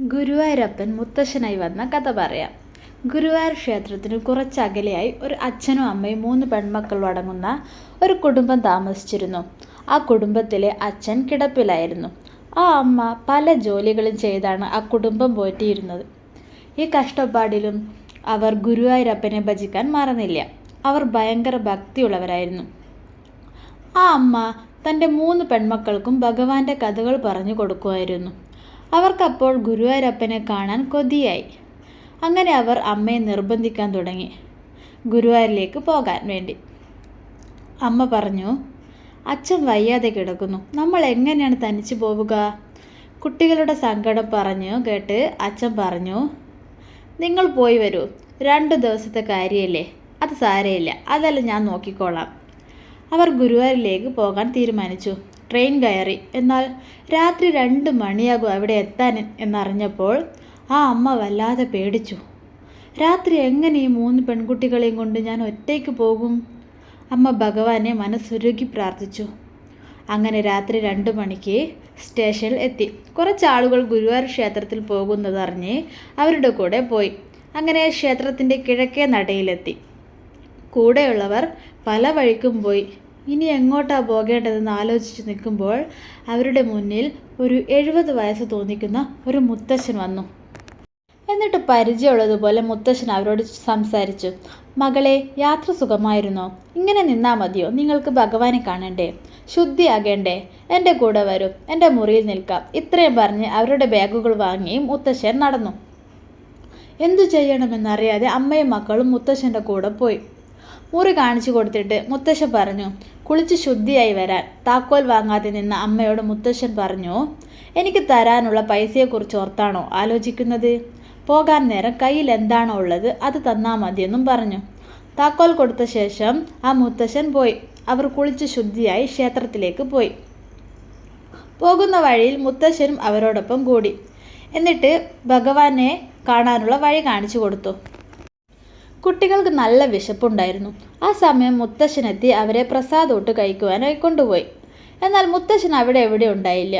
ഗുരുവായൂരപ്പൻ മുത്തശ്ശനായി വന്ന കഥ പറയാം. ഗുരുവായൂർ ക്ഷേത്രത്തിന് കുറച്ചകലെയായി ഒരു അച്ഛനും അമ്മയും മൂന്ന് പെൺമക്കളും അടങ്ങുന്ന ഒരു കുടുംബം താമസിച്ചിരുന്നു. ആ കുടുംബത്തിലെ അച്ഛൻ കിടപ്പിലായിരുന്നു. ആ അമ്മ പല ജോലികളും ചെയ്താണ് ആ കുടുംബം പോറ്റിയിരുന്നത്. ഈ കഷ്ടപ്പാടിലും അവർ ഗുരുവായൂരപ്പനെ ഭജിക്കാൻ മറന്നില്ല. അവർ ഭയങ്കര ഭക്തിയുള്ളവരായിരുന്നു. ആ അമ്മ തന്റെ മൂന്ന് പെൺമക്കൾക്കും ഭഗവാന്റെ കഥകൾ പറഞ്ഞു കൊടുക്കുമായിരുന്നു. അവർക്കപ്പോൾ ഗുരുവായൂരപ്പനെ കാണാൻ കൊതിയായി. അങ്ങനെ അവർ അമ്മയെ നിർബന്ധിക്കാൻ തുടങ്ങി. ഗുരുവായൂരിലേക്ക് പോകാൻ വേണ്ടി. അമ്മ പറഞ്ഞു അച്ഛൻ വയ്യാതെ കിടക്കുന്നു. നമ്മൾ എങ്ങനെയാണ് തനിച്ചു പോവുക? കുട്ടികളുടെ സങ്കടം പറഞ്ഞു കേട്ട് അച്ഛൻ പറഞ്ഞു നിങ്ങൾ പോയി വരൂ. രണ്ട് ദിവസത്തെ കാര്യമല്ലേ? അത് സാരയില്ല അതല്ല ഞാൻ നോക്കിക്കോളാം. അവർ ഗുരുവായൂരിലേക്ക് പോകാൻ തീരുമാനിച്ചു. ട്രെയിൻ കയറി. എന്നാൽ രാത്രി രണ്ട് മണിയാകും അവിടെ എത്താൻ എന്നറിഞ്ഞപ്പോൾ ആ അമ്മ വല്ലാതെ പേടിച്ചു. രാത്രി എങ്ങനെ ഈ മൂന്ന് പെൺകുട്ടികളെയും കൊണ്ട് ഞാൻ ഒറ്റയ്ക്ക് പോകും? അമ്മ ഭഗവാനെ മനസ്സുരുകി പ്രാർത്ഥിച്ചു. അങ്ങനെ രാത്രി രണ്ട് മണിക്ക് സ്റ്റേഷനിൽ എത്തി. കുറച്ച് ആളുകൾ ഗുരുവായൂർ ക്ഷേത്രത്തിൽ പോകുന്നതറിഞ്ഞ് അവരുടെ കൂടെ പോയി. അങ്ങനെ ക്ഷേത്രത്തിന്റെ കിഴക്കേ നടയിലെത്തി. കൂടെയുള്ളവർ പല വഴിക്കും പോയി. ഇനി എങ്ങോട്ടാ പോകേണ്ടതെന്ന് ആലോചിച്ച് നിൽക്കുമ്പോൾ അവരുടെ മുന്നിൽ ഒരു എഴുപത് വയസ്സ് തോന്നിക്കുന്ന ഒരു മുത്തശ്ശൻ വന്നു. എന്നിട്ട് പരിചയമുള്ളതുപോലെ മുത്തശ്ശൻ അവരോട് സംസാരിച്ചു. മകളെ യാത്ര സുഖമായിരുന്നോ? ഇങ്ങനെ നിന്നാൽ മതിയോ? നിങ്ങൾക്ക് ഭഗവാനെ കാണണ്ടേ? ശുദ്ധിയാകേണ്ടേ? എന്റെ കൂടെ വരും. എന്റെ മുറിയിൽ നിൽക്കാം. ഇത്രയും പറഞ്ഞ് അവരുടെ ബാഗുകൾ വാങ്ങി മുത്തശ്ശൻ നടന്നു. എന്തു ചെയ്യണമെന്നറിയാതെ അമ്മയും മക്കളും മുത്തശ്ശന്റെ കൂടെ പോയി. മുറി കാണിച്ചു കൊടുത്തിട്ട് മുത്തശ്ശൻ പറഞ്ഞു കുളിച്ച് ശുദ്ധിയായി വരാൻ താക്കോൽ വാങ്ങാതെ നിന്ന അമ്മയോട് മുത്തശ്ശൻ പറഞ്ഞു എനിക്ക് തരാനുള്ള പൈസയെക്കുറിച്ച് ഓർത്താണോ ആലോചിക്കുന്നത്? പോകാൻ നേരം കയ്യിൽ എന്താണോ ഉള്ളത് അത് തന്നാൽ മതിയെന്നും പറഞ്ഞു. താക്കോൽ കൊടുത്ത ശേഷം ആ മുത്തശ്ശൻ പോയി. അവർ കുളിച്ച് ശുദ്ധിയായി ക്ഷേത്രത്തിലേക്ക് പോയി. പോകുന്ന വഴിയിൽ മുത്തശ്ശനും അവരോടൊപ്പം കൂടി. എന്നിട്ട് ഭഗവാനെ കാണാനുള്ള വഴി കാണിച്ചു കൊടുത്തു. കുട്ടികൾക്ക് നല്ല വിശപ്പുണ്ടായിരുന്നു. ആ സമയം മുത്തശ്ശനെത്തി അവരെ പ്രസാദോട്ട് കഴിക്കുവാനായി കൊണ്ടുപോയി. എന്നാൽ മുത്തശ്ശൻ അവിടെ എവിടെ ഉണ്ടായില്ല.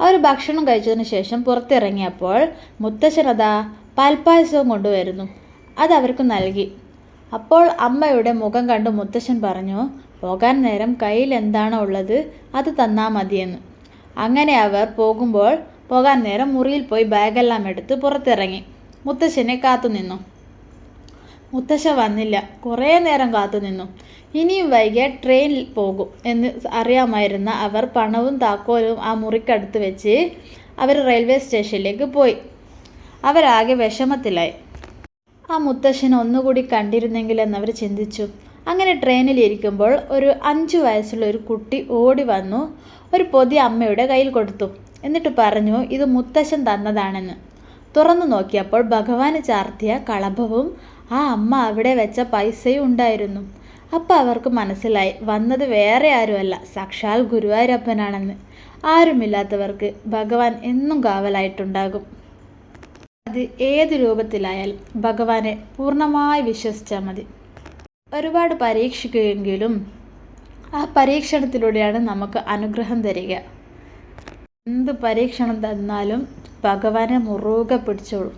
അവർ ഭക്ഷണം കഴിച്ചതിന് ശേഷം പുറത്തിറങ്ങിയപ്പോൾ മുത്തശ്ശൻ അതാ പാൽപ്പായസവും കൊണ്ടുവരുന്നു. അത് അവർക്ക് നൽകി. അപ്പോൾ അമ്മയുടെ മുഖം കണ്ട് മുത്തശ്ശൻ പറഞ്ഞു പോകാൻ നേരം കയ്യിൽ എന്താണോ ഉള്ളത് അത് തന്നാൽ മതിയെന്ന്. അങ്ങനെ അവർ പോകുമ്പോൾ പോകാൻ നേരം മുറിയിൽ പോയി ബാഗെല്ലാം എടുത്ത് പുറത്തിറങ്ങി. മുത്തശ്ശനെ കാത്തുനിന്നു. മുത്തശ്ശ വന്നില്ല. കുറേ നേരം കാത്തുനിന്നു ഇനിയും വൈകിയ ട്രെയിനിൽ പോകും എന്ന് അറിയാമായിരുന്ന അവർ പണവും താക്കോലും ആ മുറിക്കടുത്ത് വെച്ച് അവർ റെയിൽവേ സ്റ്റേഷനിലേക്ക് പോയി. അവരാകെ വിഷമത്തിലായി. ആ മുത്തശ്ശനെ ഒന്നുകൂടി കണ്ടിരുന്നെങ്കിൽ എന്നവർ ചിന്തിച്ചു. അങ്ങനെ ട്രെയിനിൽ ഇരിക്കുമ്പോൾ ഒരു അഞ്ചു വയസ്സുള്ള ഒരു കുട്ടി ഓടി വന്നു. ഒരു പൊതി അമ്മയുടെ കയ്യിൽ കൊടുത്തു. എന്നിട്ട് പറഞ്ഞു ഇത് മുത്തശ്ശൻ തന്നതാണെന്ന്. തുറന്നു നോക്കിയപ്പോൾ ഭഗവാന് ചാർത്തിയ കളഭവും ആ അമ്മ അവിടെ വെച്ച പൈസയും ഉണ്ടായിരുന്നു. അപ്പോൾ അവർക്ക് മനസ്സിലായി വന്നത് വേറെ ആരുമല്ല സാക്ഷാൽ ഗുരുവായൂരപ്പനാണെന്ന്. ആരുമില്ലാത്തവർക്ക് ഭഗവാൻ എന്നും കാവലായിട്ടുണ്ടാകും. അത് ഏത് രൂപത്തിലായാലും ഭഗവാനെ പൂർണമായി വിശ്വസിച്ചാൽ മതി. ഒരുപാട് പരീക്ഷിക്കുമെങ്കിലും ആ പരീക്ഷണത്തിലൂടെയാണ് നമുക്ക് അനുഗ്രഹം തരിക. എന്ത് പരീക്ഷണം തന്നാലും ഭഗവാനെ മുറുകെ പിടിച്ചോളൂ.